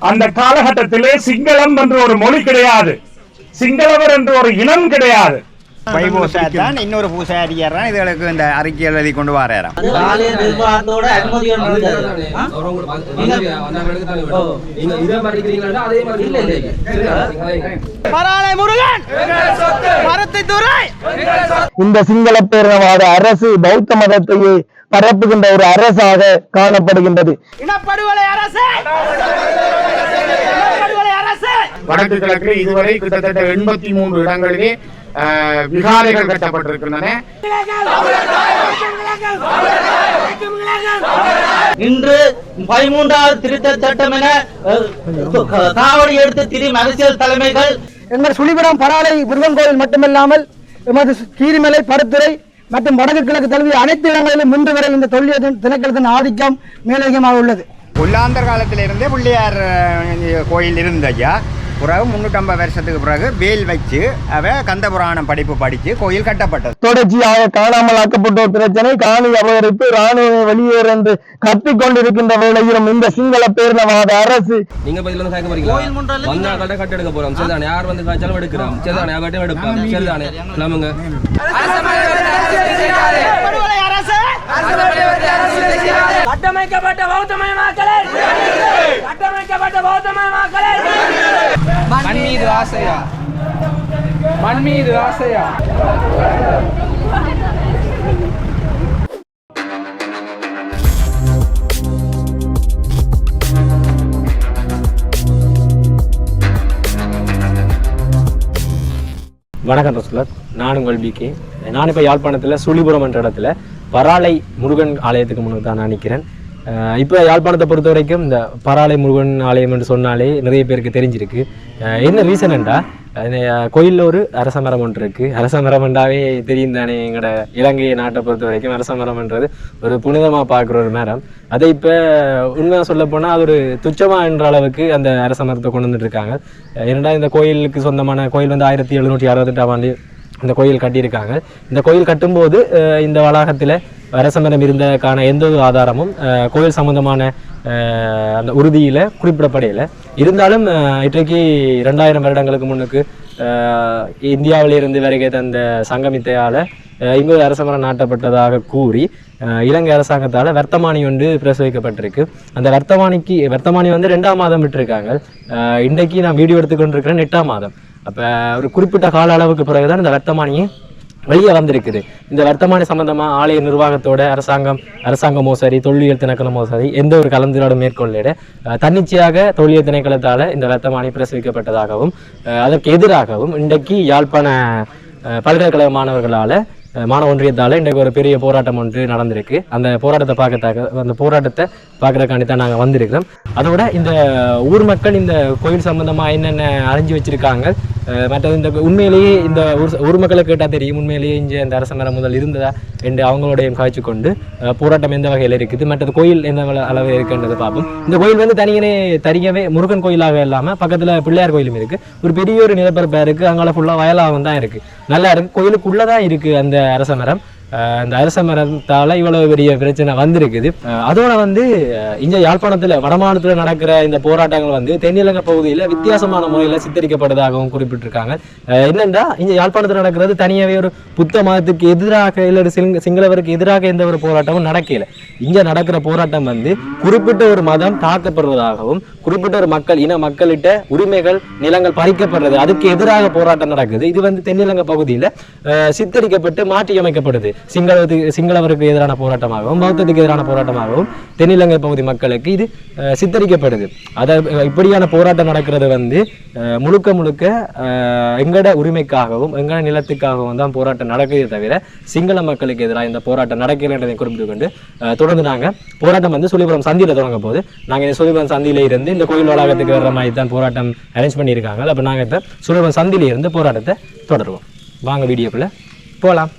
அந்த காலகட்டத்திலே சிங்களம் என்று ஒரு மொழி கிடையாது. சிங்களவர் என்று ஒரு இனம் கிடையாது. தான் இன்னொரு பூசாரியார் தான் இதுகளுக்கு இந்த அறிக்கை எழுதி கொண்டு வராராம். இந்த சிங்கள பேரினவாத அரசு பௌத்த மதத்தையே பரப்புகின்ற ஒரு அரசாக காணப்படுகின்றது. வடக்கு கிழக்கில் இதுவரை கிட்டத்தட்ட எண்பத்தி மூன்று இடங்களிலே விகாரைகள் கட்டப்பட்டிருக்கின்றன. இன்று பதிமூன்றாவது திருத்த சட்டம் என காவடி எடுத்து திரியும் அரசியல் தலைமைகள் எங்கள் சுழிபுரம் பராளை முருகன் கோயில் மட்டுமில்லாமல் எமது கீரிமலை பருத்துறை மற்றும் வடக்கு கிழக்கு தழுவிய அனைத்து இடங்களிலும் இன்று வரை இந்த தொல்லியல் திணைக்களத்தின் ஆதிக்கம் மேலதிகமாக உள்ளது. புல்லாந்தர் காலத்திலிருந்தே பிள்ளையார் கோயில் இருந்த ஐயா. பிறகு முன்னூற்றம்பது வருஷத்துக்கு பிறகு வேல் வச்சு அவ கந்த புராணம் படிப்பு படித்து கோயில் கட்டப்பட்டது. தொடர்ச்சியாக காணாமல் ஆக்கப்பட்டோர் பிரச்சனை காணி அபகரிப்பு ராணுவ வெளியேறு என்று கத்திக் கொண்டிருக்கின்ற வேளையிலும் இந்த சிங்கள பேரினவாத அரசு. நீங்க பதில இருந்து கேட்க போறீங்களா? வந்தா கட்ட கட்ட எடுக்க போறோம். சரிதானே? யார் வந்து காய்ச்சாலும் எடுக்கிறோம். சரிதானே? யார்ட்டையும் எடுப்போம். சரிதானே? கிளம்புங்க கட்டமைக்கப்பட்ட பௌத்தமயமாக்கலை கட்டமைக்கப்பட்ட பௌத்தமயமாக்கலை மண் மீது ஆசையா? மண் மீது ஆசையா? வணக்கம் ரசுலர் நான் உங்கள் பிகே நான் இப்போ யாழ்ப்பாணத்தில் சுழிபுரம் என்ற இடத்துல பராளை முருகன் ஆலயத்துக்கு முன்னுக்கு தான் நான் நிற்கிறேன் இப்போ யாழ்ப்பாணத்தை பொறுத்த வரைக்கும் இந்த பராலை முருகன் ஆலயம் என்று சொன்னாலே நிறைய பேருக்கு தெரிஞ்சிருக்கு. என்ன என்ன ரீசன்டா கோயிலில் ஒரு அரச மரம் ஒன்று இருக்குது அரச மரம் என்றாவே தெரியும் தானே எங்களோட இலங்கை நாட்டை பொறுத்த வரைக்கும் அரச மரம்ன்றது ஒரு புனிதமாக பார்க்குற ஒரு மரம். அதை இப்போ உண்மையாக சொல்ல போனால் அது ஒரு துச்சமாக என்ற அளவுக்கு அந்த அரச மரத்தை கொண்டு வந்துட்டு இருக்காங்க. ஏன்னா இந்த கோயிலுக்கு சொந்தமான கோயில் வந்து ஆயிரத்தி எழுநூற்றி அறுபத்தெட்டாம் ஆண்டு இந்த கோயில் கட்டியிருக்காங்க. இந்த கோயில் கட்டும்போது இந்த வளாகத்தில் வரசமரம் இருந்ததற்கான எந்த ஒரு ஆதாரமும் கோயில் சம்பந்தமான அந்த உறுதியில் குறிப்பிடப்படையலை இருந்தாலும் இன்றைக்கு ரெண்டாயிரம் வருடங்களுக்கு முன்னுக்கு இந்தியாவிலிருந்து வருகை தந்த சங்கமித்தையால் இங்கு அரசமரம் நாட்டப்பட்டதாக கூறி இலங்கை அரசாங்கத்தால் வர்த்தமானி ஒன்று பிரசவிக்கப்பட்டிருக்கு அந்த வர்த்தமானிக்கு வர்த்தமானி வந்து ரெண்டாம் மாதம் விட்டுருக்காங்க. இன்றைக்கு நான் வீடியோ எடுத்துக்கொண்டிருக்கிறேன் எட்டாம் மாதம். அப்போ ஒரு குறிப்பிட்ட கால அளவுக்கு பிறகுதான் இந்த வர்த்தமானியை வெளியே வந்திருக்குது. இந்த வர்த்தமானி சம்பந்தமா ஆலய நிர்வாகத்தோட அரசாங்கம் அரசாங்க மோசடி தொல்லியல் திணைக்கள மோசடி எந்த ஒரு கலந்துரையாடும் மேற்கொள்ளிட தன்னிச்சையாக தொல்லியல் திணைக்களத்தால இந்த வர்த்தமானி பிரசவிக்கப்பட்டதாகவும் அதற்கு எதிராகவும் இன்றைக்கு யாழ்ப்பாண பல்கலைக்கழக மாணவர்களால் மாணவ ஒன்றியத்தால் இன்றைக்கு ஒரு பெரிய போராட்டம் ஒன்று நடந்திருக்கு. அந்த போராட்டத்தை பார்க்கறதுக்காக அந்த போராட்டத்தை பார்க்கறதுக்காண்டி தான் நாங்கள் வந்திருக்கிறோம். அதோட இந்த ஊர் மக்கள் இந்த கோயில் சம்மந்தமாக என்னென்ன அறிஞ்சு வச்சிருக்காங்க மற்றது இந்த உண்மையிலேயே இந்த ஊர் ஊர் மக்களை கேட்டால் தெரியும். உண்மையிலேயே இங்கே இந்த அரச மரம் முதல் இருந்ததா என்று அவங்களோடையும் காய்ச்சி கொண்டு போராட்டம் எந்த வகையில் இருக்குது மற்றது கோயில் எந்த அளவு இருக்குன்றதை பார்ப்போம். இந்த கோயில் வந்து தனியனே தனியவே முருகன் கோயிலாக இல்லாமல் பக்கத்தில் பிள்ளையார் கோயிலும் இருக்குது ஒரு பெரிய ஒரு நிலப்பரப்பாக இருக்குது அங்கால ஃபுல்லாக வயலாகவும் தான் இருக்குது நல்லா இருக்கு. கோயிலுக்குள்ளே தான் இருக்கு அந்த அரச மரம். இந்த அரச மரத்தால் இவ்வளவு பெரிய பிரச்சனை வந்திருக்குது. அதோட வந்து இங்கே யாழ்ப்பாணத்தில் வடமாநிலத்தில் நடக்கிற இந்த போராட்டங்கள் வந்து தென்னிலங்க பகுதியில் வித்தியாசமான முறையில் சித்தரிக்கப்படுவதாகவும் குறிப்பிட்டிருக்காங்க. என்னென்றா இங்கே யாழ்ப்பாணத்தில் நடக்கிறது தனியாகவே ஒரு புத்த மதத்துக்கு எதிராக இல்லை ஒரு சிங்க- சிங்களவருக்கு எதிராக எந்த ஒரு போராட்டமும் நடக்கல. இங்கே நடக்கிற போராட்டம் வந்து குறிப்பிட்ட ஒரு மதம் தாக்கப்படுவதாகவும் குறிப்பிட்ட ஒரு மக்கள் இன மக்களிட்ட உரிமைகள் நிலங்கள் பறிக்கப்படுறது அதுக்கு எதிராக போராட்டம் நடக்குது. இது வந்து தென்னிலங்க பகுதியில் சித்தரிக்கப்பட்டு மாற்றியமைக்கப்படுது. சிங்களத்துக்கு சிங்களவருக்கு எதிரான போராட்டமாகவும் பௌத்தத்துக்கு எதிரான போராட்டமாகவும் தென்னிலங்கை பகுதி மக்களுக்கு இது சித்தரிக்கப்படுது. அதை இப்படியான போராட்டம் நடக்கிறது வந்து முழுக்க முழுக்க எங்கட உரிமைக்காகவும் எங்கட நிலத்துக்காகவும் தான் போராட்டம் நடக்குதே தவிர சிங்கள மக்களுக்கு எதிராக இந்த போராட்டம் நடக்கிறதை குறிப்பிட்டு கொண்டு தொடர்ந்து நாங்கள் போராட்டம் வந்து சுழிபுரம் சந்தியில் தொடங்க போது நாங்கள் இந்த சுழிபுரம் சந்தியில இருந்து இந்த கோயில் வளாகத்துக்கு வர்ற மாதிரி தான் போராட்டம் அரேஞ்ச் பண்ணியிருக்காங்க. அப்போ நாங்கள் இப்போ சுழிபுரம் சந்தியில இருந்து போராட்டத்தை தொடருவோம். வாங்க வீடியோக்குள்ளே போகலாம்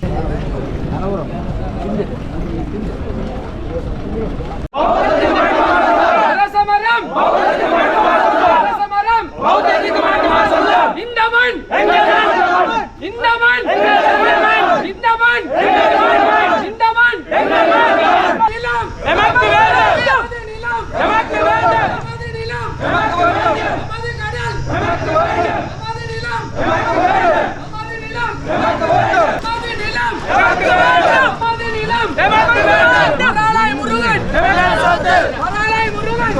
அரசமரம் அரசமரம் இந்த மண் இந்த மண் இந்த மண் இந்த மண் நிலம் எமக்கு வேண்டும் நிலம் எமக்கு வேண்டும் நிலம் நமது நிலம் நமது நிலம் நமது நிலம் பராளாய் முருகன் பராளாய் முருகன்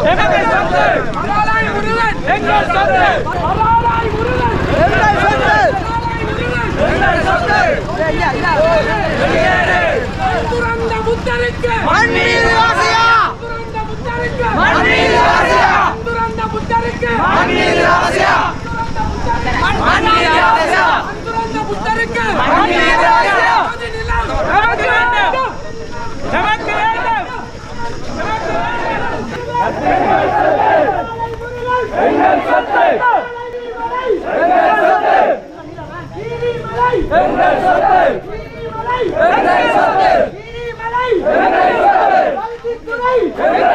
பராளாய் முருகன் எங்கள் சொத்து பராளாய் முருகன் எங்கள் சொத்து பராளாய் முருகன் துறந்த புத்தருக்கு. மண்ணீர் ஆசையா துறந்த புத்தருக்கு. மண்ணீர் ஆசையா துறந்த புத்தருக்கு. மண்ணீர் ஆசையா மண்ணீர் ஆசையா துறந்த புத்தருக்கு. அது நிலம் நமக்கு வேண்டும். நமக்கு வேண்டும். எங்கள் சொத்து எங்கள் சொத்து எங்கள் சொத்து எங்கள் சொத்து எங்கள் சொத்து எங்கள்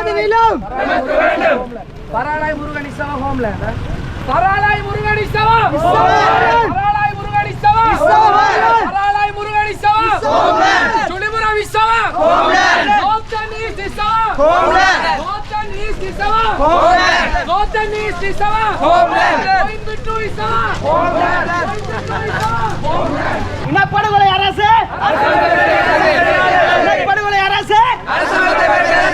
பாடுவிலும் பராளாய் முருகன் இசவா ஹோம்ல பராளாய் முருகன் இசவா பராளாய் முருகன் இசவா பராளாய் முருகன் இசவா சுழிபுரம் இசவா கோத்தன் ஈஸ்ட் இசவா கோத்தன் ஈஸ்ட் இசவா கோத்தன் ஈஸ்ட் இசவா கோயம்புத்தூர் இசவா இனப்படுகொலை அரசு இனப்படுகொலை அரசு அரசாங்கத்தை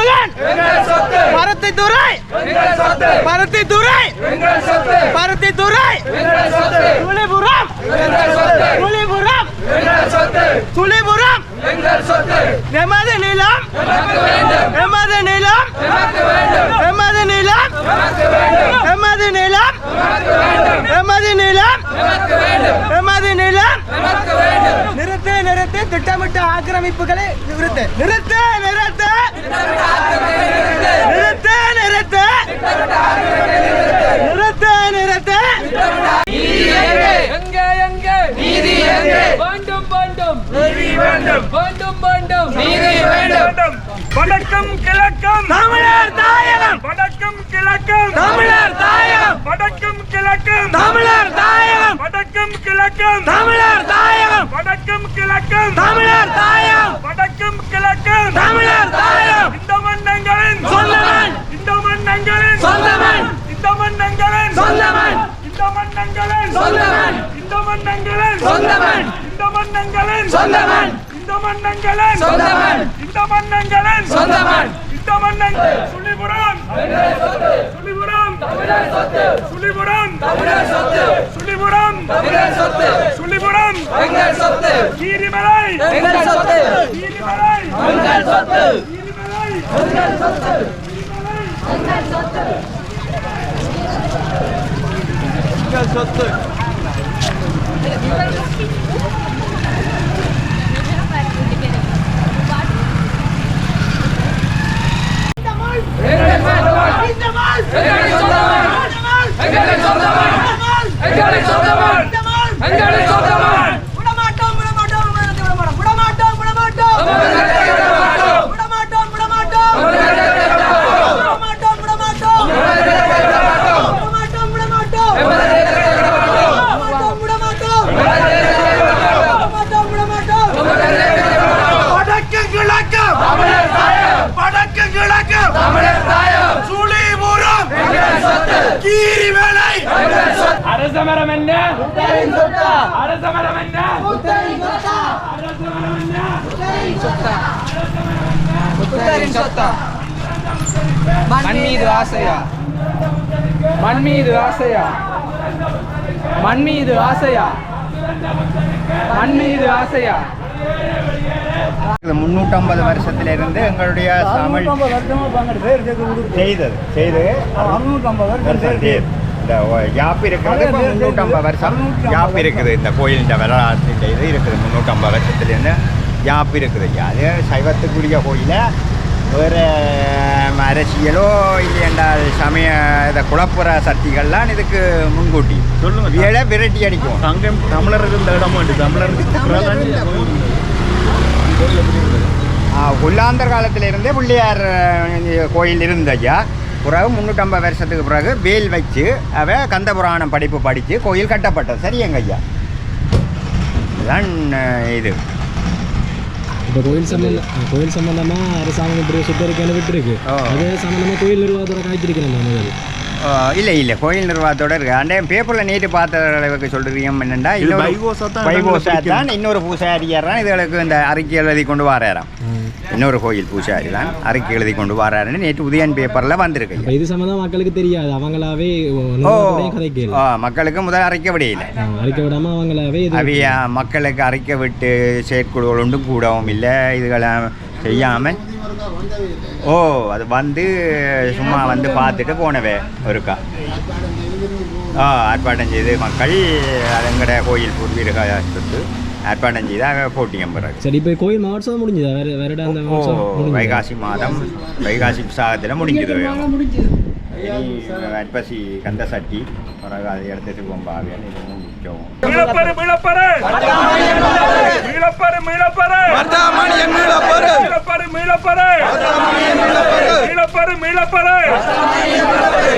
முருகன் பருத்தி துறை பருத்தி துறை பருத்தி துறை துளிபுரம்! துளிபுரம்! துளிபுரம்! எமது நிலம்! எமது நிலம்! எமது நிலம்! எமது நிலம்! எமது நிலம்! எமது நிலம்! நிறுத்து நிறுத்து திட்டமிட்ட ஆக்கிரமிப்புகளை நிறுத்து நிறுத்து நிறுத்து நிறுத்து நிறுத்து நிறுத்து நிறுத்து எங்கே எங்கே நீதி எங்கே வேண்டும் வேண்டும் நீதி வேண்டும் வேண்டும் வேண்டும் நீதி வேண்டும் வடக்கும் கிழக்கும் தமிழர் தாயகம் வடக்கும் கிழக்கும் தமிழர் தாயகம் வடக்கும் கிழக்கும் தமிழர் தாயகம். வடக்கும் கிழக்கும். தமிழர் தாயகம். வடக்கும் கிழக்கும். தமிழர் தாயகம். வடக்கும் கிழக்கும். தமிழர் தாயகம். இந்த மன்னங்களின். சொந்தமன். இந்த மன்னங்களின். சொந்தமன். இந்த மன்னங்களின். சொந்தமன். இந்த மன்னங்களின். சொந்தமன். இந்த மன்னங்களின். சொந்தமன். இந்த மன்னங்களின். சொந்தமன். இந்த மன்னங்களின். சொந்தமன். இந்த மன்னங்களின். சொந்தமன். இந்த மன்னன் சுழிபுரம். சுழிபுரம். சுழிபுரம். சுழிபுரம் சுழிபுரம். எங்கள் சொத்து. கீரிமலை. எங்கள் சொத்து. கீரிமலை. எங்கள் சொத்து. கீரிமலை. எங்கள் சொத்து. எங்கள் சொத்து. எங்கள் சொந்தமன் Engelli Saldamar! Engelli Saldamar! மண் மீது ஆசையா? மண் மீது ஆசையா முன்னூற்றம்பது வருஷத்துல இருந்து எங்களுடைய தமிழ் செய்தது செய்து. வருஷம். இந்த யாப்பு இருக்கிறது முன்னூற்றம்பது வருஷம் யாப்பு இருக்குது? இந்த கோயில் வரலாற்றின் இது இருக்குது முன்னூற்றம்பது வருஷத்துலேருந்து யாப்பு இருக்குது ஐயா? அது சைவத்துக்குரிய கோயில? வேறு அரசியலோ இல்லை என்றால் சமய இதை குழப்புற சக்திகள்லாம் இதுக்கு முன்கூட்டி. சொல்லுங்க வேலை விரட்டி அடிக்கும். அங்கே தமிழர் இருந்த இடம் உண்டு ஆ, உள்ளாந்தர் காலத்துல இருந்தே பிள்ளையார் கோயில் இருந்த ஐயா பிறகு முந்நூற்றம்பது வருஷத்துக்கு பிறகு வேல் வச்சு அவ கந்த புராணம் படிப்பு படித்து கோயில் கட்டப்பட்டது. சரியாங்க ஐயா இதுதான் இது. இப்போ கோயில் சம்மந்தம் கோயில் சம்மந்தமாக அரசாங்கம் பிரிவு சுத்தரிக்க விட்டுருக்கு அதே சம்மந்தமாக கோயில் நிர்வாகத்தோட காய்ச்சிருக்கு நம்ம முதல் இல்லை இல்லை. கோயில் நிர்வாகத்தோட இருக்கு. அந்த பேப்பரில் நேற்று பார்த்த அளவுக்கு சொல்கிறீங்க என்னென்னா இன்னொரு தான் பைபோஸா இடங்களை தான் இன்னொரு இதுகளுக்கு இந்த அறிக்கை எழுதி கொண்டு வராராம் இன்னொரு கோயில் பூசாரி தான் அறிக்கை எழுதி கொண்டு வராருன்னு நேற்று உதயன் பேப்பரில் வந்திருக்கு. இது சம்பந்தம் மக்களுக்கு தெரியாது. அவங்களாவே ஓ மக்களுக்கு முதல் அறிக்கை விடையில. அறிக்கை விடாம அவங்களாவே இது அவைய மக்களுக்கு அறிக்கை விட்டு செயற்குழுகள் ஒன்றும் கூடவும் இல்லை. இதுகளை செய்யாமல் ஓ அது வந்து சும்மா வந்து பார்த்துட்டு போனவே ஒருக்கா. ஆ ஆர்ப்பாட்டம் செய்து மக்கள் அதுங்கட கோயில் பூர்வீக சொத்து ஆர்ப்பாட்டம் செய்து அங்கே போட்டியம் பிறகு. சரி இப்போ கோயில் மகோத்சவம் முடிஞ்சதா? வேற வேற இடம்? வைகாசி மாதம் வைகாசி புஸ்தகத்தில் முடிஞ்சது அட்பசி கந்த சட்டி பிறகு அதை எடுத்துட்டு போம்பாவியன்னு இது முக்கியம் மீளப்பரு மீளப்பரு மீளப்பரு மீளப்பரு மீளப்பரு மீளப்பரு மீளப்பரு மீளப்பரு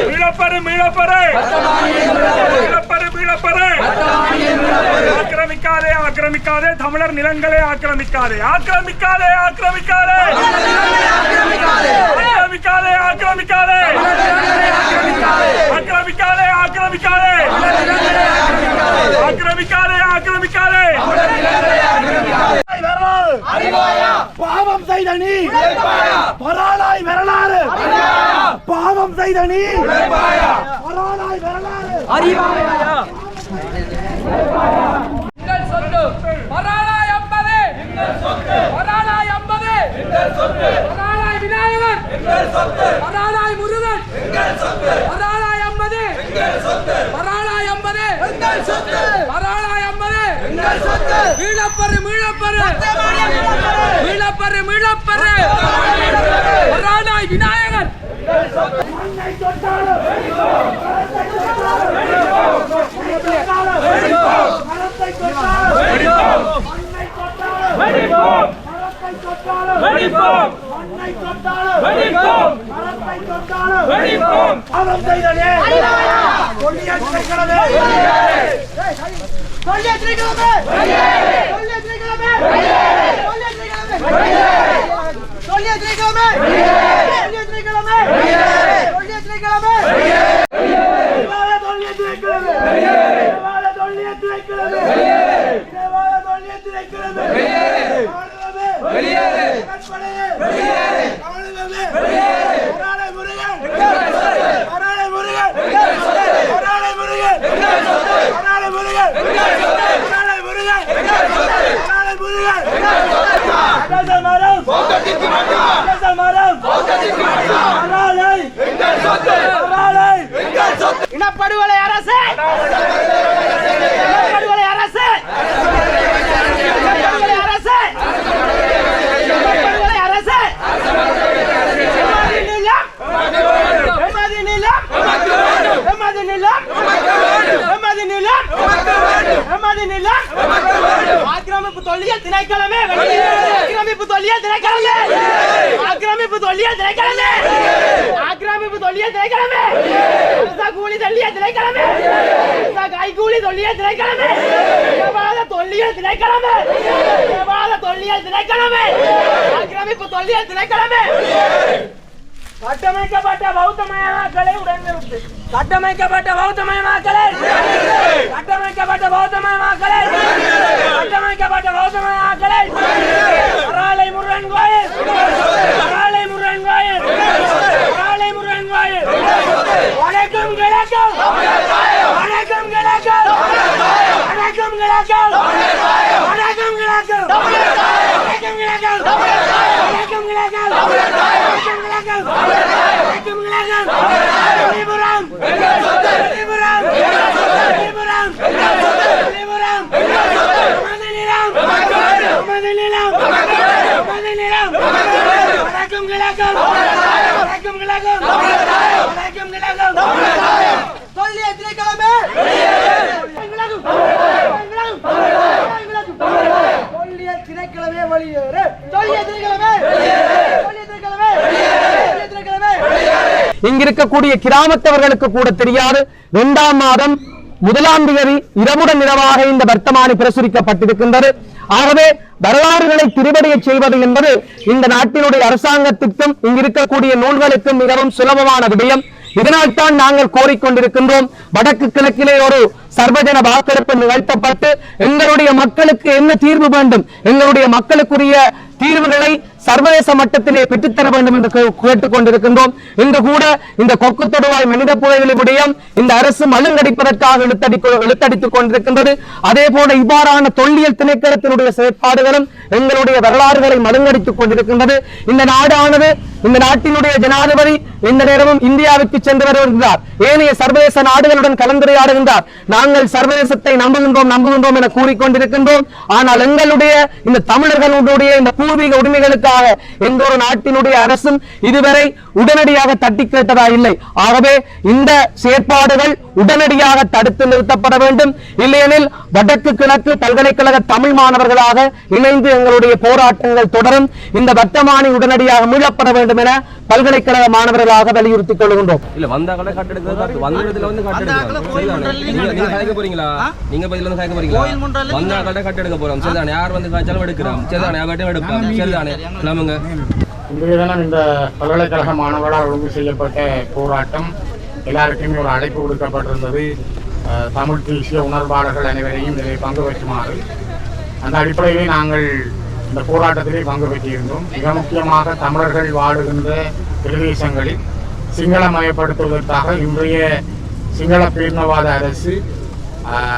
மீளப்பரு மீளப்பரு மீளப்பரு மீளப்பரு ஆக்கிரமிக்காதே ஆக்கிரமிக்காதே. தமிழர் நிலங்களை ஆக்கிரமிக்காதே. ஆக்கிரமிக்காதே ஆக்கிரமிக்காதே. ஆக்கிரமிக்காதே ஆக்கிரமிக்காதே. ஆக்கிரமிக்காதே ஆக்கிரமிக்காதே. ஆக்கிரமிக்காதே ஆக்கிரமிக்காதே. பாவம் செய்த நீ பராளாய் வரலாறு. பாவம் செய்த நீ பராளாய் வரலாறு. எங்கள் சொத்து பரானாய் ஐம்பது பரானாய் ஐம்பது பரானாய் விநாயகர். பரானாய் முருகன். பரானாய் ஐம்பது பரானாய் ஐம்பது பரானாய் ஐம்பது மீளப்பரு மீளப்பரு. மீளப்பரு மீளப்பரு. பரானாய் விநாயகர். சொத்தாலும் சொல்லியாச்சு கிழமை சொல்லியாச்சு கிழமை சொல்லியாச்சு கிழமை வெளியேறு. வெளியேறு. அரசு. எமது நிலம் ஆக்கிரமிப்பு தொல்லியல் திணைக்களமே ஆக்கிரமிப்பு தொல்லியல் திணைக்களமே. ஆக்கிரமிப்பு தொல்லியல் திணைக்களமே. ஆக்கிரமிப்பு தொல்லியல் திணைக்களமே. கூலி தொல்லியல் திணைக்களமே. அரசா கைகூலி தொல்லியல் திணைக்களமே. தொல்லியல் திணைக்களமே. தொல்லியல் திணைக்களமே. ஆக்கிரமிப்பு தொல்லியல் திணைக்களமே. கட்டமைக்கப்பட்ட பௌத்தமயமாக்கலை உடன்நிறுத்து கட்டமைக்கப்பட்ட பௌத்தமயமாக்கலை கட்டமைக்கப்பட்ட பௌத்தமயமாக்கலை கட்டமைக்கப்பட்ட பௌத்தமயமாக்கலை அராலை முருகன் கோயில்! அராலை முருகன் கோயில்! அராலை முருகன் கோயில்! வணக்கம் கிழக்கம் வணக்கம் கிழக்கம் வணக்கம் கிழக்கம் வணக்கம் கிழக்கம் வணக்கம் கிழக்கம் வணக்கம் கிழக்கம் வணக்கம் கிழக்கம் வணக்கம் கிழக்கம் திரிபுரம் திரிபுரம் திரிபுரம் திரிபுரம் நமது நிலம் நமது நிலம் நமது நிலம் வடக்கும் கிழக்கம் வடக்கும் கிழக்கம் வடக்கும் கிழக்கம் சொல்லிய திணைக்கிழமை வெளியேறு. சொல்லிய திணைக்கிழமை சொல்லிய திணைக்கிழமை சொல்லிய திணைக்கிழமை இங்க இருக்கக்கூடிய கிராமத்தவர்களுக்கு கூட தெரியாது. இரண்டாம் மாதம் முதலாம் தேதி இரவுடன் இரவாக இந்த வர்த்தமானி பிரசுரிக்கப்பட்டிருக்கின்றது. ஆகவே வரலாறுகளை திருவடைய செய்வது என்பது இந்த நாட்டினுடைய அரசாங்கத்திற்கும் இங்கு இருக்கக்கூடிய நூல்களுக்கும் மிகவும் சுலபமான விடயம். இதனால் தான் நாங்கள் கோரிக்கொண்டிருக்கின்றோம். வடக்கு கிழக்கிலே ஒரு சர்வஜன வாக்கெடுப்பு நிகழ்த்தப்பட்டு எங்களுடைய மக்களுக்கு என்ன தீர்வு வேண்டும்? எங்களுடைய மக்களுக்குரிய தீர்வுகளை சர்வதேச மட்டத்திலே பெற்றுத்தர வேண்டும் என்று கேட்டுக்கொண்டிருக்கின்றோம். கேட்டுக் கொண்டிருக்கின்றோம் இன்று கூட இந்த கொக்கு தொடுவாய் மனித புதைகளின் விடயம் இந்த அரசு மழுங்கடிப்பதற்காக இழுத்தடித்துக் கொண்டிருக்கின்றது. அதே போல இவ்வாறான தொல்லியல் திணைக்களத்தினுடைய செயற்பாடுகளும் எங்களுடைய வரலாறுகளை மழுங்கடித்துக் கொண்டிருக்கின்றது. இந்த நாடானது இந்த நாட்டினுடைய ஜனாதிபதி இந்த நேரமும் இந்தியாவுக்கு சென்று வருகின்றார் ஏனைய சர்வதேச நாடுகளுடன் கலந்துரையாடுகின்றார். நாங்கள் சர்வதேசத்தை நம்புகின்றோம் நம்புகின்றோம் என கூறிக்கொண்டிருக்கின்றோம். ஆனால் எங்களுடைய இந்த தமிழர்களுடைய இந்த பூர்வீக உரிமைகளுக்காக எந்த ஒரு நாட்டினுடைய அரசும் இதுவரை உடனடியாக தட்டி கேட்டதா இல்லை. ஆகவே இந்த செயற்பாடுகள் உடனடியாக தடுத்து நிறுத்தப்பட வேண்டும். இல்லையெனில் வடக்கு கிழக்கு பல்கலைக்கழக தமிழ் மாணவர்களாக இணைந்து எங்களுடைய போராட்டங்கள் தொடரும். இந்த வர்த்தமானி உடனடியாக மீளப்பட வேண்டும். என பல்கலைக்கழக மாணவர்களாக வலியுறுத்திக் கொள்கின்றோம். இல்ல வந்த கடை கட்டெடுக்கிறது வந்த இடத்துல வந்து கட்டெடுக்கலாம். சரிதானே? நீங்க போறீங்களா? பதில வந்து கலைக்க போறீங்களா? வந்த கடை கட்டெடுக்க போறோம். சரிதானே? யார் வந்து எடுக்கிறோம். சரிதானே? யார்ட்டும் எடுப்போம். சரிதானே? கிளம்புங்க இன்றைய தினம் இந்த பல்கலைக்கழக மாணவர்களால் ஒழுங்கு செய்யப்பட்ட போராட்டம் எல்லாருக்குமே ஒரு அழைப்பு கொடுக்கப்பட்டிருந்தது. தமிழ் தேசிய உணர்வாளர்கள் அனைவரையும் இதில் பங்கு பெற்றுமாறு அந்த அடிப்படையிலே நாங்கள் இந்த போராட்டத்திலே பங்கு பெற்றிருந்தோம் மிக முக்கியமாக தமிழர்கள் வாழுகின்ற பிரதேசங்களில் சிங்களமயப்படுத்துவதற்காக இன்றைய சிங்கள பேரினவாத அரசு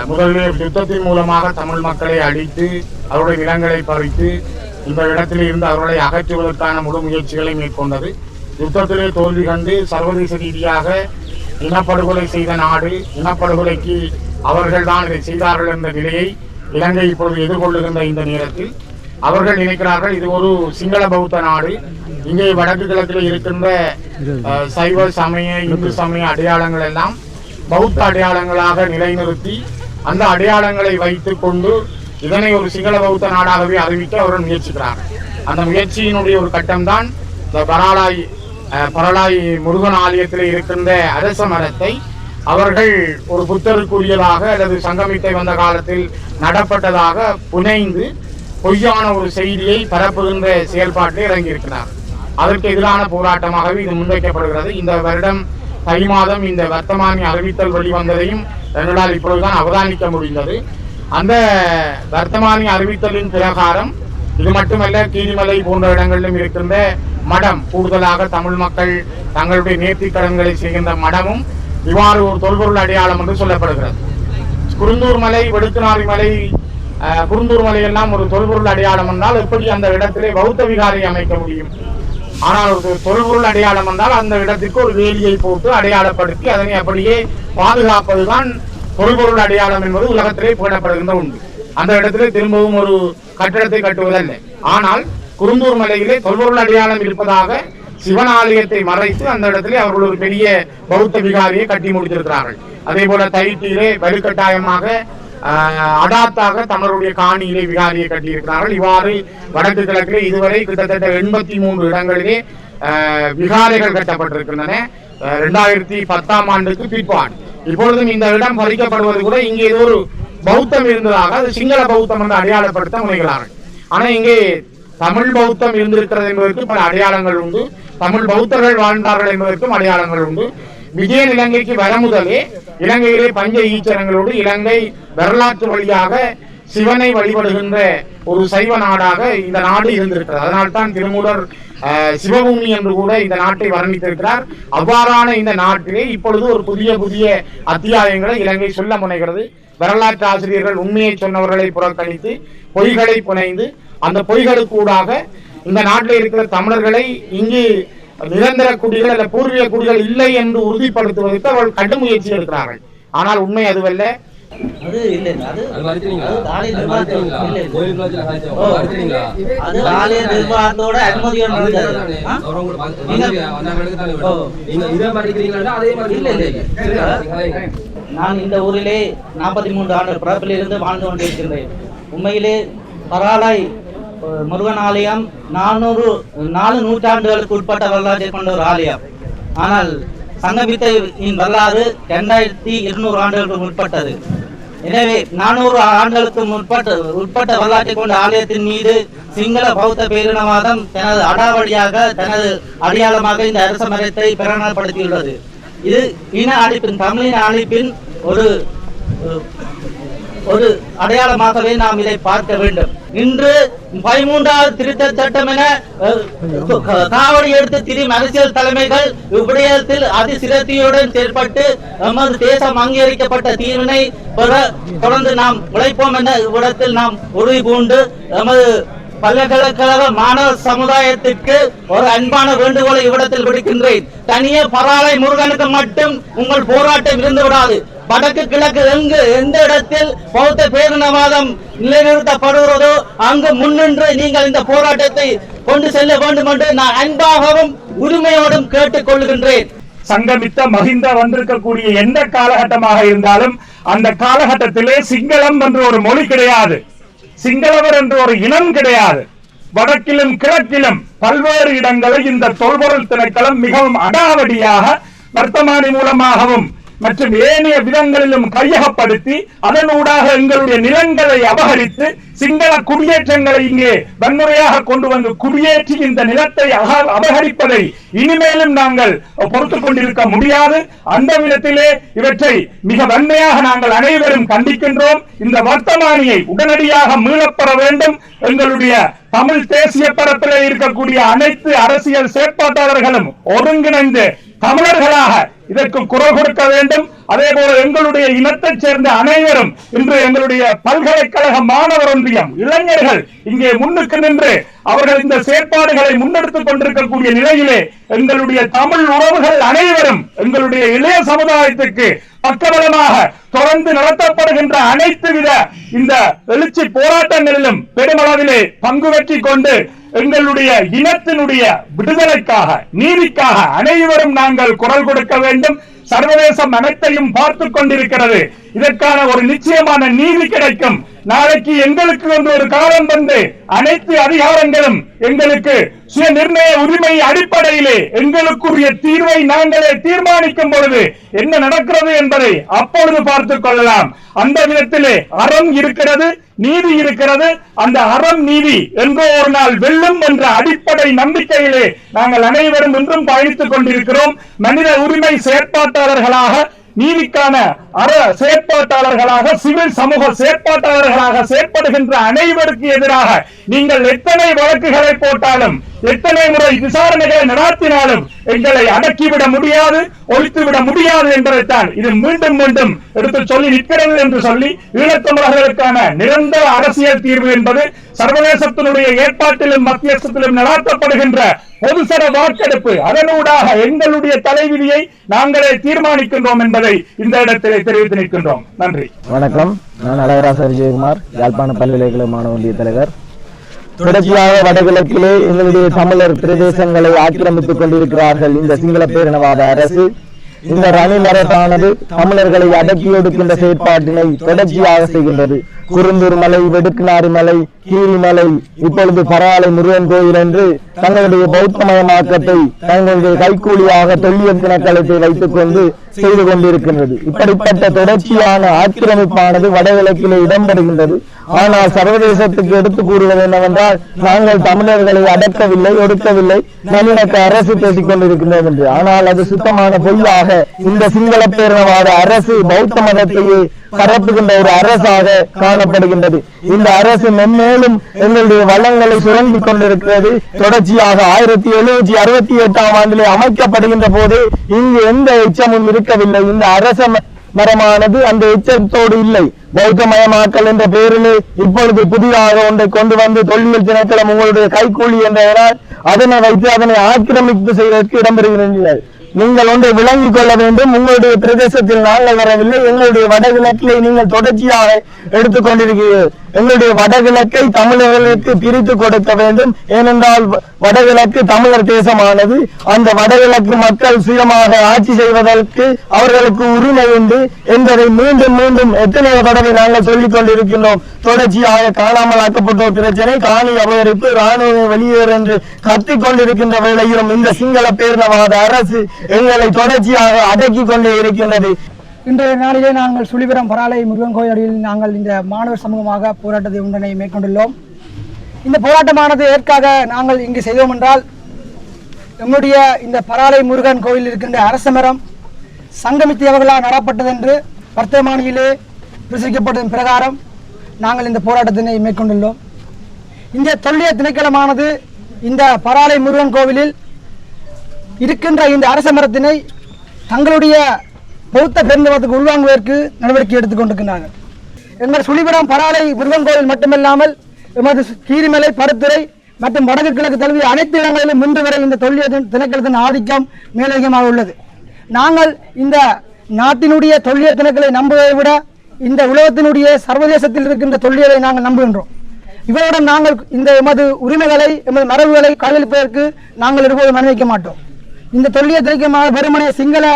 முதலில் யுத்தத்தின் மூலமாக தமிழ் மக்களை அழித்து அவருடைய நிலங்களை பறித்து இந்த இடத்தில் இருந்து அவர்களை அகற்றுவதற்கான முழு முயற்சிகளை மேற்கொண்டது. யுத்தத்திலே தோல்வி கண்டு சர்வதேச ரீதியாக இனப்படுகொலை செய்த நாடு இனப்படுகொலைக்கு அவர்கள்தான் இதை செய்தார்கள் என்ற நிலையை இலங்கை இப்பொழுது எதிர்கொள்ளுகின்ற இந்த நேரத்தில் அவர்கள் நினைக்கிறார்கள் இது ஒரு சிங்கள பௌத்த நாடு. இங்கே வடக்கு கிழக்கில் இருக்கின்ற சைவ சமய இந்து சமய அடையாளங்கள் எல்லாம் பௌத்த அடையாளங்களாக நிலைநிறுத்தி அந்த அடையாளங்களை வைத்துக் கொண்டு இதனை ஒரு சிங்கள பௌத்த நாடாகவே அறிவிக்க அவர்கள் முயற்சிக்கிறார்கள். அந்த முயற்சியினுடைய ஒரு கட்டம்தான் இந்த பராளாய் பரலாய் பரளாய் முருகன் ஆலயத்தில் இருக்கின்ற அரச மரத்தை அவர்கள் ஒரு புத்தருக்குரியதாக அல்லது சங்கமித்தை வந்த காலத்தில் நடப்பட்டதாக புனைந்து பொய்யான ஒரு செய்தியை பரப்புகின்ற செயல்பாட்டில் இறங்கியிருக்கிறார். அதற்கு எதிரான போராட்டமாகவே இது முன்வைக்கப்படுகிறது. இந்த வருடம் தை மாதம் இந்த வர்த்தமானி அறிவித்தல் வெளிவந்ததையும் எங்களால் இப்பொழுதுதான் அவதானிக்க முடிந்தது. அந்த வர்த்தமானி அறிவித்தலின் பிரகாரம் இது மட்டுமல்ல கீரிமலை போன்ற இடங்களிலும் இருக்கின்ற மடம் கூடுதலாக தமிழ் மக்கள் தங்களுடைய நேர்த்திக் கடன்களை செய்கின்ற மடமும் இவ்வாறு ஒரு தொல்பொருள் அடையாளம் என்று சொல்லப்படுகிறது. குருந்தூர் மலை வெடுக்குநாரி மலை குருந்தூர் மலை எல்லாம் ஒரு தொல்பொருள் அடையாளம் என்றால் எப்படி அந்த இடத்திலே பௌத்த விகாரை அமைக்க முடியும்? ஆனால் ஒரு தொல்பொருள் அடையாளம் என்றால் அந்த இடத்திற்கு ஒரு வேலியை போட்டு அடையாளப்படுத்தி அதனை அப்படியே பாதுகாப்பதுதான் தொல்பொருள் அடையாளம் என்பது உலகத்திலே பேணப்படுகின்ற உண்டு அந்த இடத்திலே திரும்பவும் ஒரு கட்டிடத்தை கட்டுவதல்ல. ஆனால் குருந்தூர் மலையிலே தொல்பொருள் அடையாளம் இருப்பதாக சிவன் ஆலயத்தை மறைத்து அந்த இடத்திலே அவர்கள் ஒரு பெரிய பௌத்த விகாரியை கட்டி முடித்திருக்கிறார்கள். அதே போல தைட்டியிலே வலுக்கட்டாயமாக அடாத்தாக தமிழருடைய காணியிலே விகாரியை கட்டியிருக்கிறார்கள். இவ்வாறு வடக்கு கிழக்கிலே இதுவரை கிட்டத்தட்ட எண்பத்தி மூன்று இடங்களிலே விகாரைகள் கட்டப்பட்டிருக்கின்றன. இரண்டாயிரத்தி பத்தாம் ஆண்டுக்கு பிற்பாடு. இப்பொழுதும் இந்த இடம் பறிக்கப்படுவது கூட இங்கே ஏதோ ஒரு பௌத்தம் இருந்ததாக அது சிங்கள பௌத்தம் என்று அடையாளப்படுத்த முனைகிறார்கள். ஆனா இங்கே தமிழ் பௌத்தம் இருந்திருக்கிறது என்பதற்கு பல அடையாளங்கள் உண்டு. தமிழ் பௌத்தர்கள் வாழ்ந்தார்கள் என்பதற்கும் அடையாளங்கள் உண்டு. விஜயன் இலங்கைக்கு வர முதலே இலங்கையிலே பஞ்ச ஈச்சரங்களோடு இலங்கை வரலாற்று வழியாக சிவனை வழிபடுகின்ற ஒரு சைவ நாடாக இந்த நாடு இருந்திருக்கிறது. அதனால்தான் திருமூலர் சிவபூமி என்று கூட இந்த நாட்டை வர்ணித்திருக்கிறார். அவ்வாறான இந்த நாட்டிலே இப்பொழுது ஒரு புதிய புதிய அத்தியாயங்களை இலங்கை சொல்ல முனைகிறது. வரலாற்று ஆசிரியர்கள் உண்மையை சொன்னவர்களை புறக்கணித்து பொய்களை புனைந்து அந்த பொய்களுக்கூடாக இந்த நாட்டில் இருக்கிற தமிழர்களை இங்கு நிரந்தர குடிகள் அல்ல பூர்வீக குடிகள் இல்லை என்று உறுதிப்படுத்துவதற்கு அவர்கள் கடும் முயற்சி எடுக்கிறார்கள். ஆனால் உண்மை அதுவல்ல. நான் இந்த ஊரிலே நாற்பத்தி மூன்று ஆண்டு பிறப்பிலிருந்து வாழ்ந்து கொண்டிருக்கின்றேன் உண்மையிலே பராளாய் அஹ், முருகன் ஆலயம் நானூறு நாலு நூற்றாண்டுகளுக்கு உட்பட்ட வரலாற்றை கொண்ட ஒரு ஆலயம். ஆனால் சங்கமித்தையின் வரலாறு இரண்டாயிரத்தி இருநூறு ஆண்டுகளுக்கு உட்பட்டது. எனவே நானூறு ஆண்டுகளுக்கு முற்பட்ட உட்பட்ட வரலாற்றை கொண்ட ஆலயத்தின் மீது சிங்கள பௌத்த பேரினவாதம் தனது அடாவடியாக தனது அடையாளமாக இந்த அரச மரத்தை பிரகடனப்படுத்தியுள்ளது. இது இன அழிப்பின் தமிழின் அழிப்பின் ஒரு ஒரு- அடையாளமாகவே நாம் இதை பார்க்க வேண்டும். இன்று பதிமூன்றாவது திருத்த சட்டம் என காவடி எடுத்து திரியும் அரசியல் தலைமைகள் இவ்விடயத்தில் அதிசிரத்தியுடன் செயற்பட்டு நமது தேசம் அங்கீகரிக்கப்பட்ட தீர்வினை பெற தொடர்ந்து நாம் உழைப்போம் என இவ்விடத்தில் நாம் உறுதி பூண்டு நமது பல்கலைக்கழக மாணவ சமுதாயத்திற்கு ஒரு அன்பான வேண்டுகோளை இவ்விடத்தில் விடுக்கின்றேன். தனியே பராளை முருகனுக்கு மட்டும் உங்கள் போராட்டம் இருந்து விடாது வடக்கு கிழக்கு எங்கு எந்த இடத்தில் பௌத்த பேரினவாதம் நிலைநிறுத்தப்படுகிறதோ அங்கு முன்னின்று நீங்கள் இந்த போராட்டத்தை கொண்டு செல்ல வேண்டும் என்று நான் அன்பாகவும் உரிமையோடும் கேட்டுக் கொள்கின்றேன். சங்கமித்த மகிந்த வந்திருக்கக்கூடிய எந்த காலகட்டமாக இருந்தாலும் அந்த காலகட்டத்திலே சிங்களம் என்று ஒரு மொழி கிடையாது. சிங்களவர் என்று ஒரு இனம் கிடையாது. வடக்கிலும் கிழக்கிலும் பல்வேறு இடங்களில் இந்த தொல்பொருள் திணைக்களம் மிகவும் அடாவடியாக வர்த்தமானி மூலமாகவும் மற்றும் ஏனைய விதங்களிலும் கையகப்படுத்தி அதனூடாக எங்களுடைய நிலங்களை அபகரித்து சிங்கள குடியேற்றங்களை இங்கே வன்முறையாக கொண்டு வந்து குடியேற்றி இந்த நிலத்தை அபகரிப்பதை இனிமேலும் நாங்கள் பொறுத்துக் கொண்டிருக்க முடியாது. அந்த விதத்திலே இவற்றை மிக வன்மையாக நாங்கள் அனைவரும் கண்டிக்கின்றோம். இந்த வர்த்தமானியை உடனடியாக மீளப்பெற வேண்டும். எங்களுடைய தமிழ் தேசிய பரப்பிலே இருக்கக்கூடிய அனைத்து அரசியல் செயற்பாட்டாளர்களும் ஒருங்கிணைந்து தமிழர்களாக இதற்கு குரல் கொடுக்க வேண்டும். அதே போல எங்களுடைய இனத்தைச் சேர்ந்த அனைவரும் இன்று எங்களுடைய பல்கலைக்கழக மாணவர் ஒன்றியம் இளைஞர்கள் இங்கே முன்னுக்கு நின்று அவர்கள் இந்த செயற்பாடுகளை முன்னெடுத்துக் கொண்டிருக்கக்கூடிய நிலையிலே எங்களுடைய தமிழ் உறவுகள் அனைவரும் எங்களுடைய இளைய சமுதாயத்துக்கு பக்கபலமாக தொடர்ந்து நடத்தப்படுகின்ற அனைத்து வித இந்த எழுச்சி போராட்டங்களிலும் பெருமளவிலே பங்கு பெற்றி கொண்டு எங்களுடைய இனத்தினுடைய விடுதலைக்காக நீதிக்காக அனைவரும் நாங்கள் குரல் கொடுக்க வேண்டும். சர்வதேசம் அனைத்தையும் பார்த்து கொண்டிருக்கிறது. இதற்கான ஒரு நிச்சயமான நீதி கிடைக்கும். நாளைக்கு எங்களுக்கு வந்து ஒரு காலம் வந்து அனைத்து அதிகாரங்களும் எங்களுக்கு சுய நிர்ணய உரிமை அடிப்படையிலே எங்களுக்குரிய தீர்வை நாங்களே தீர்மானிக்கும் பொழுது என்ன நடக்கிறது என்பதை அப்பொழுது பார்த்துக் கொள்ளலாம். அந்த விதத்திலே அறம் இருக்கிறது நீதி இருக்கிறது. அந்த அறம் நீதி என்றோ ஒரு நாள் வெல்லும் என்ற அடிப்படை நம்பிக்கையிலே நாங்கள் அனைவரும் இன்றும் பயணித்துக் கொண்டிருக்கிறோம். மனித உரிமை செயற்பாட்டாளர்களாக நீதிக்கான அற செயற்பாட்டாளர்களாக சிவில் சமூக செயற்பாட்டாளர்களாக செயற்படுகின்ற அனைவருக்கு எதிராக நீங்கள் எத்தனை வழக்குகளை போட்டாலும் எத்தனை முறை விசாரணைகளை நடாத்தினாலும் எங்களை அடக்கிவிட முடியாது ஒழித்துவிட முடியாது என்பதைத்தான் இது மீண்டும் மீண்டும் எடுத்து சொல்லி நிற்கிறது என்று சொல்லி ஈழத்தமிழர்களுக்கான நிரந்தர அரசியல் தீர்வு என்பது சர்வதேசத்தினுடைய ஏற்பாட்டிலும் மத்தியஸ்தத்திலும் நடாத்தப்படுகின்ற பொதுசர வாக்கெடுப்பு. அதனூடாக எங்களுடைய தலைவிதியை நாங்களே தீர்மானிக்கின்றோம் என்பதை இந்த இடத்திலே தெரிவித்து நிற்கின்றோம். நன்றி. வணக்கம். நான் அழகராசர் விஜயகுமார் யாழ்ப்பாண பல்கலைக்கழக மாணவ தலைவர். தொடர்ச்சியாக வடகிழக்கிலே எங்களுடைய தமிழர் பிரதேசங்களை ஆக்கிரமித்துக் கொண்டிருக்கிறார்கள் இந்த சிங்கள பேரினவாத அரசு. இந்த ரணில் அரசானது தமிழர்களை அடக்கி ஒடுக்கின்ற செயற்பாட்டினை தொடர்ச்சியாக செய்கின்றது. குருந்தூர் மலை வெடுக்கினாறு மலை கீரி மலை இப்பொழுது பரவாலை முருகன் கோயில் என்று தங்களுடைய பௌத்தமயமாக்கத்தை தங்களுடைய கைக்கூலியாக தொல்லியல் திணைக்களத்தை வைத்துக் கொண்டு செய்து கொண்டிருக்கின்றது. இப்படிப்பட்ட தொடர்ச்சியான ஆக்கிரமிப்பானது வடகிழக்கிலே இடம்பெறுகின்றது. ஆனால் சர்வதேசத்துக்கு எடுத்து கூறுவது என்னவென்றால் நாங்கள் தமிழர்களை அடக்கவில்லை ஒடுக்கவில்லை. நல்லிணக்க அரசு பேசிக் கொண்டிருக்கின்றது என்று. ஆனால் அது சுத்தமான பொய்யாக இந்த சிங்கள பேரினவாத அரசு பௌத்த மதத்தையே பரப்புகின்ற ஒரு அரசாக காணப்படுகின்றது. இந்த அரசு மென்மேலும் எங்களுடைய வளங்களை சுரண்டிக் கொண்டிருக்கிறது. தொடர்ச்சியாக ஆயிரத்தி எழுநூற்றி அறுபத்தி எட்டாம் ஆண்டிலே அமைக்கப்படுகின்ற போது இங்கு எந்த எச்சமும் இருக்கவில்லை. இந்த அரச மரமானது அந்த எச்சத்தோடு இல்லை. பௌத்தமயமாக்கல் என்ற பெயரிலே இப்பொழுது புதிதாக ஒன்றை கொண்டு வந்து தொல்லியல் திணைக்களம் உங்களுடைய கைக்கூலி என்ற அதனை வைத்து அதனை ஆக்கிரமிப்பு செய்வதற்கு இடம்பெறுகிறீர்கள் நீங்கள் ஒன்றை விளங்கிக் கொள்ள வேண்டும். உங்களுடைய பிரதேசத்தில் நாங்கள் வரவில்லை. எங்களுடைய வடகிழக்கிலே நீங்கள் தொடர்ச்சியாக எடுத்துக்கொண்டிருக்கிறீர்கள் எங்களுடைய வடகிழக்கை தமிழர்களுக்கு பிரித்து கொடுக்க வேண்டும். ஏனென்றால் வடகிழக்கு தமிழர் தேசமானது. அந்த வடகிழக்கு மக்கள் சுயமாக ஆட்சி செய்வதற்கு அவர்களுக்கு உரிமை உண்டு. என்பதை மீண்டும் மீண்டும் எத்தனையோ தடவை நாங்கள் சொல்லிக் கொண்டிருக்கின்றோம். தொடர்ச்சியாக காணாமல் ஆக்கப்பட்ட பிரச்சனை காணி அபகரிப்பு ராணுவ வெளியேறு என்று கத்திக் கொண்டிருக்கின்ற வேளையிலும் இந்த சிங்கள பேரினவாத அரசு எங்களை தொடர்ச்சியாக அடக்கிக் கொண்டே இருக்கின்றது. இன்றைய நாளிலே நாங்கள் சுழிபுரம் பராலை முருகன் கோயில் அடியில் நாங்கள் இந்த மாணவர் சமூகமாக போராட்டத்தை ஒன்றனை மேற்கொண்டுள்ளோம். இந்த போராட்டமானது எதற்காக நாங்கள் இங்கு செய்தோம் என்றால் நம்முடைய இந்த பராலை முருகன் கோயில் இருக்கின்ற அரச மரம் சங்கமித்தியவர்களால் நடப்பட்டதென்று வர்த்தமானியிலே பிரசுரிக்கப்பட்டதன் பிரகாரம் நாங்கள் இந்த போராட்டத்தினை மேற்கொண்டுள்ளோம். இந்த தொல்லிய திணைக்களமானது இந்த பராலை முருகன் கோவிலில் இருக்கின்ற இந்த அரச மரத்தினை தங்களுடைய பௌத்த பெருந்தவத்துக்கு உள்வாங்குவதற்கு நடவடிக்கை எடுத்துக் கொண்டிருக்கிறார்கள் எங்கள் சுழிபுரம் பராலை முருகன் கோவில் மட்டுமில்லாமல் எமது கீரிமலை பருத்துறை மற்றும் வடக்கு கிழக்கு தழுவிய அனைத்து இடங்களிலும் இன்று வரை இந்த தொழில் திணைக்களத்தின் ஆதிக்கம் மேலதிகமாக உள்ளது. நாங்கள் இந்த நாட்டினுடைய தொல்லிய திணைக்களை நம்புவதை விட இந்த உலகத்தினுடைய சர்வதேசத்தில் இருக்கின்ற தொல்லியலை நாங்கள் நம்புகின்றோம். இவருடன் நாங்கள் இந்த எமது உரிமைகளை எமது மரபுகளை கையளிப்பதற்கு நாங்கள் ஒருபோதும் அனுமதிக்க மாட்டோம். இந்த தொல்லிய திரைக்கமாக வெறுமனே சிங்கள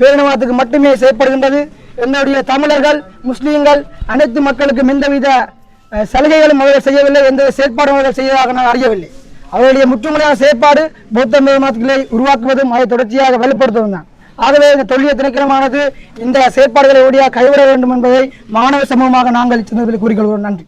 பேரினவாதத்துக்கு மட்டுமே செயற்படுகின்றது. என்னுடைய தமிழர்கள் முஸ்லீம்கள் அனைத்து மக்களுக்கும் எந்தவித சலுகைகளும் அவர்கள் செய்யவில்லை எந்த செயற்பாடும் அவர்கள் செய்வதாக நான் அறியவில்லை. அவருடைய முற்றுமுறையான செயற்பாடு பௌத்த மதங்களை உருவாக்குவதும் அதை தொடர்ச்சியாக வலுப்படுத்துவதும் தான். ஆகவே இந்த தொல்லிய திணைக்களமானது இந்த செயற்பாடுகளை ஒடியாக கைவிட வேண்டும் என்பதை மாணவ சமூகமாக நாங்கள் சின்னத்தில் கூறிக்கொள்கிறோம். நன்றி.